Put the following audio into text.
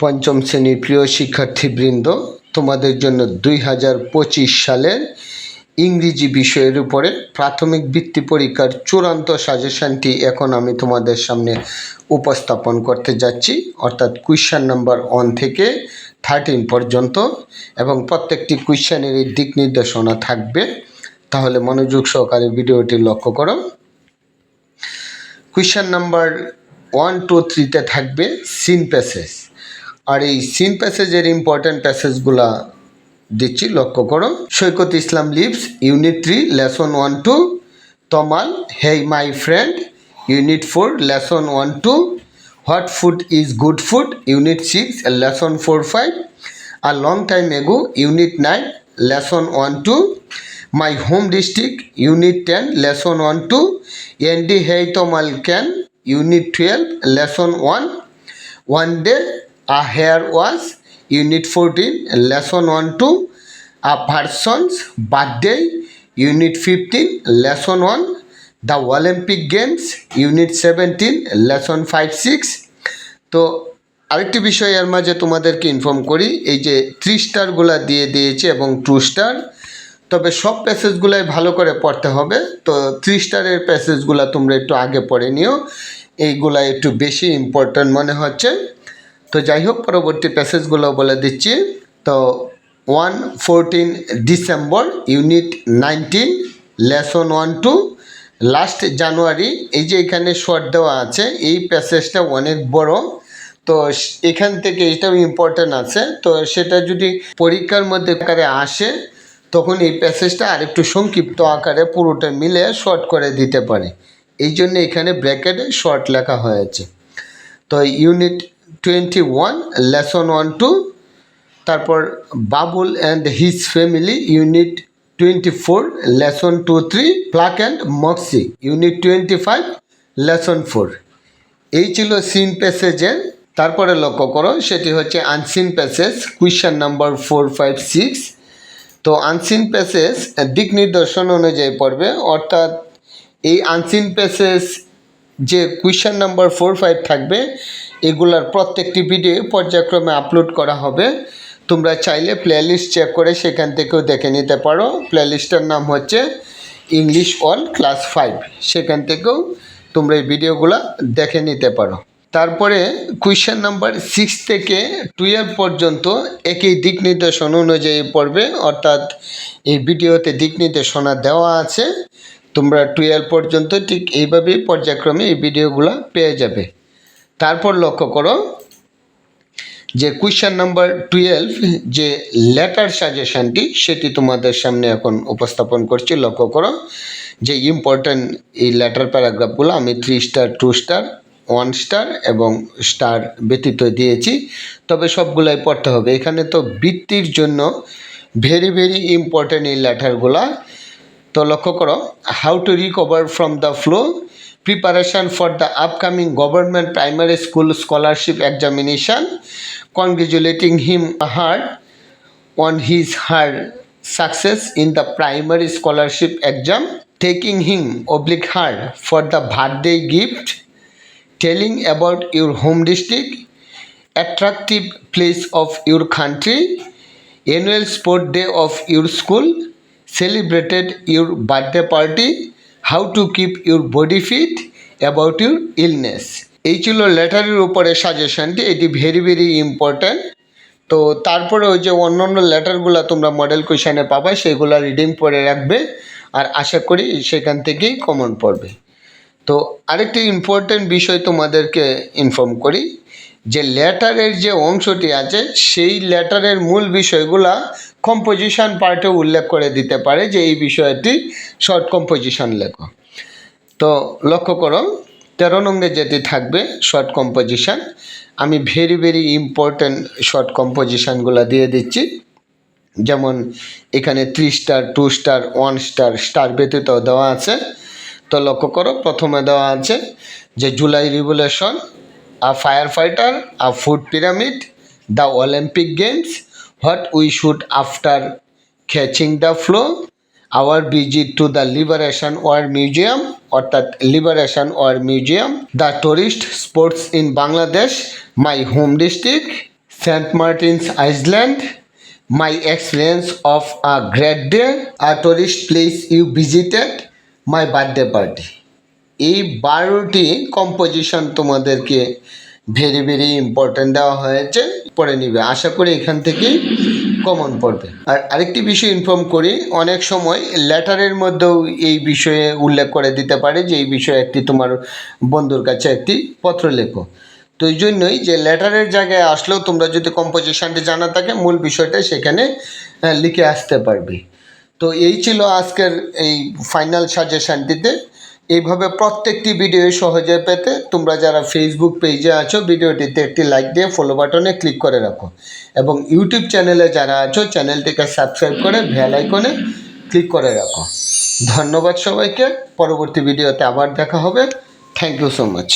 পঞ্চম শ্রেণির প্রিয় শিক্ষার্থীবৃন্দ, তোমাদের জন্য দুই হাজার পঁচিশ সালের ইংরেজি বিষয়ের উপরে প্রাথমিক বৃত্তি পরীক্ষার চূড়ান্ত সাজেশনটি এখন আমি তোমাদের সামনে উপস্থাপন করতে যাচ্ছি। অর্থাৎ কুইশন নাম্বার ওয়ান থেকে থার্টিন পর্যন্ত এবং প্রত্যেকটি কুইশনের দিক নির্দেশনা থাকবে। তাহলে মনোযোগ সহকারে ভিডিওটি লক্ষ্য করো। কুইশন নাম্বার ওয়ান টু থ্রিতে থাকবে সিন প্যাসেজ আর এই সিন প্যাসেজের ইম্পর্ট্যান্ট প্যাসেজগুলা দিচ্ছি, লক্ষ্য করো। Saikat Islam lives, unit three lesson one two Tamal hey my friend unit four lesson one two what food is good food unit six lesson four five R long time ago unit nine lesson one two my home district unit ten lesson one two ND hey Tamal can unit twelve lesson one one day a hair was unit 14 lesson 1 to a person's birthday unit 15 lesson 1 the olympic games unit 17 lesson 5 6 তো আরেকটি বিষয় এর মাঝে তোমাদেরকে inform করি, এই যে three স্টারগুলা দিয়ে দিয়েছে এবং টু স্টার তবে সব প্যাসেজগুলাই ভালো করে পড়তে হবে। তো থ্রি স্টারের প্যাসেজগুলা তোমরা একটু আগে পড়ে নিও। এইগুলা একটু বেশি ইম্পর্ট্যান্ট মনে হচ্ছে। তো যাই হোক পরবর্তী প্যাসেজগুলো বলে দিচ্ছি। তো one fourteen December unit nineteen lesson one two last January এই যে এখানে শর্ট দেওয়া আছে, এই প্যাসেজটা অনেক বড়। তো এখান থেকে এটাও ইম্পর্ট্যান্ট আছে। তো সেটা যদি পরীক্ষার মধ্যে আকারে আসে, তখন এই প্যাসেজটা আরেকটু সংক্ষিপ্ত আকারে পুরোটা মিলে শর্ট করে দিতে পারে। এই জন্য এখানে ব্র্যাকেটে শর্ট লেখা হয়েছে। তো unit twenty one lesson one two তারপর Babul and his family unit twenty four lesson two three pluck and moxie unit twenty five lesson four এই ছিল সিন প্যাসেজের তারপরে লক্ষ্য করো, সেটি হচ্ছে unseen passage question number four five six তো আনসিন প্যাসেজ দিক নির্দেশন অনুযায়ী পড়বে, অর্থাৎ এই আনসিন প্যাসেজ যে কুইশন নাম্বার ফোর ফাইভ থাকবে, এগুলার প্রত্যেকটি ভিডিও পর্যায়ক্রমে আপলোড করা হবে। তোমরা চাইলে প্লেলিস্ট চেক করে সেখান থেকেও দেখে নিতে পারো। প্লেলিস্টের নাম হচ্ছে ইংলিশ অল ক্লাস ফাইভ সেখান থেকেও তোমরা এই ভিডিওগুলো দেখে নিতে পারো। তারপরে কুইশন নাম্বার সিক্স থেকে টুয়েলভ পর্যন্ত একই দিক নির্দেশন অনুযায়ী পড়বে, অর্থাৎ এই ভিডিওতে দিক নির্দেশনা দেওয়া আছে। তোমরা টুয়েলভ পর্যন্ত ঠিক এইভাবেই পর্যায়ক্রমে এই ভিডিওগুলো পেয়ে যাবে। তারপর লক্ষ্য করো যে কুইশন নাম্বার টুয়েলভ যে লেটার সাজেশনটি সেটি তোমাদের সামনে এখন উপস্থাপন করছি। লক্ষ্য করো যে ইম্পর্ট্যান্ট এই লেটার প্যারাগ্রাফগুলো আমি three star two star one star এবং স্টার ব্যতীত দিয়েছি। তবে সবগুলাই পড়তে হবে। এখানে তো বৃত্তির জন্য ভেরি ভেরি ইম্পর্ট্যান্ট এই লেটারগুলা তো লক্ষ্য করো how to recover from the flow preparation for the upcoming government primary school scholarship examination congratulating him her on his her success in the primary scholarship exam taking him oblique her for the birthday gift telling about your home district attractive place of your country annual sport day of your school celebrated your birthday party, how to keep your body fit about your illness. এই ছিল লেটারের উপরে সাজেশনটি এটি very very important তো তারপরে ওই যে অন্য অন্য লেটারগুলো তোমরা মডেল কোয়েশনে পাবা, সেগুলো রিডিং পড়ে রাখবে আর আশা করি সেখান থেকেই কমন পড়বে। তো আরেকটি ইম্পর্টেন্ট বিষয় তোমাদেরকে ইনফর্ম করি, যে লেটারের যে অংশটি আছে, সেই লেটারের মূল বিষয়গুলা কম্পোজিশন পার্টে উল্লেখ করে দিতে পারে যে এই বিষয়টি শর্ট কম্পোজিশন লেখো। তো লক্ষ্য করো, তেরো নঙ্গে যেটি থাকবে শর্ট কম্পোজিশন আমি ভেরি ভেরি ইম্পর্ট্যান্ট শর্ট কম্পোজিশনগুলো দিয়ে দিচ্ছি। যেমন এখানে three star two star one star star ব্যতীত দেওয়া আছে। তো লক্ষ্য করো, প্রথমে দেওয়া আছে যে July revolution a fire fighter a food pyramid the Olympic games what we should after catching the flow our visit to the liberation war museum অর্থাৎ liberation war museum the tourist sports in Bangladesh my home district Saint Martin's island my experience of a great day a tourist place you visited my birthday party এই বারোটি composition তোমাদেরকে very very important দেওয়া হয়েছে। পড়ে নিবে। আশা করি এখান থেকেই কমন পড়বে। আর আরেকটি বিষয় ইনফর্ম করি, অনেক সময় লেটারের মধ্যেও এই বিষয়ে উল্লেখ করে দিতে পারে যে, এই বিষয়ে একটি তোমার বন্ধুর কাছে একটি পত্র লেখো। তো এই জন্যই যে লেটারের জায়গায় আসলেও তোমরা যদি কম্পোজিশনটি জানা থাকে, মূল বিষয়টা সেখানে লিখে আসতে পারবে। তো এই ছিল আজকের এই ফাইনাল সাজেশনটিতে এইভাবে প্রত্যেকটি ভিডিও সহজে পেতে তোমরা যারা ফেসবুক পেজে আছো, ভিডিওটিতে একটি লাইক দিয়ে ফলো বাটনে ক্লিক করে রাখো। এবং ইউটিউব চ্যানেলে যারা আছো চ্যানেলটিকে সাবস্ক্রাইব করে ভ্যাল আইকনে ক্লিক করে রাখো। ধন্যবাদ সবাইকে। পরবর্তী ভিডিওতে আবার দেখা হবে। Thank you so much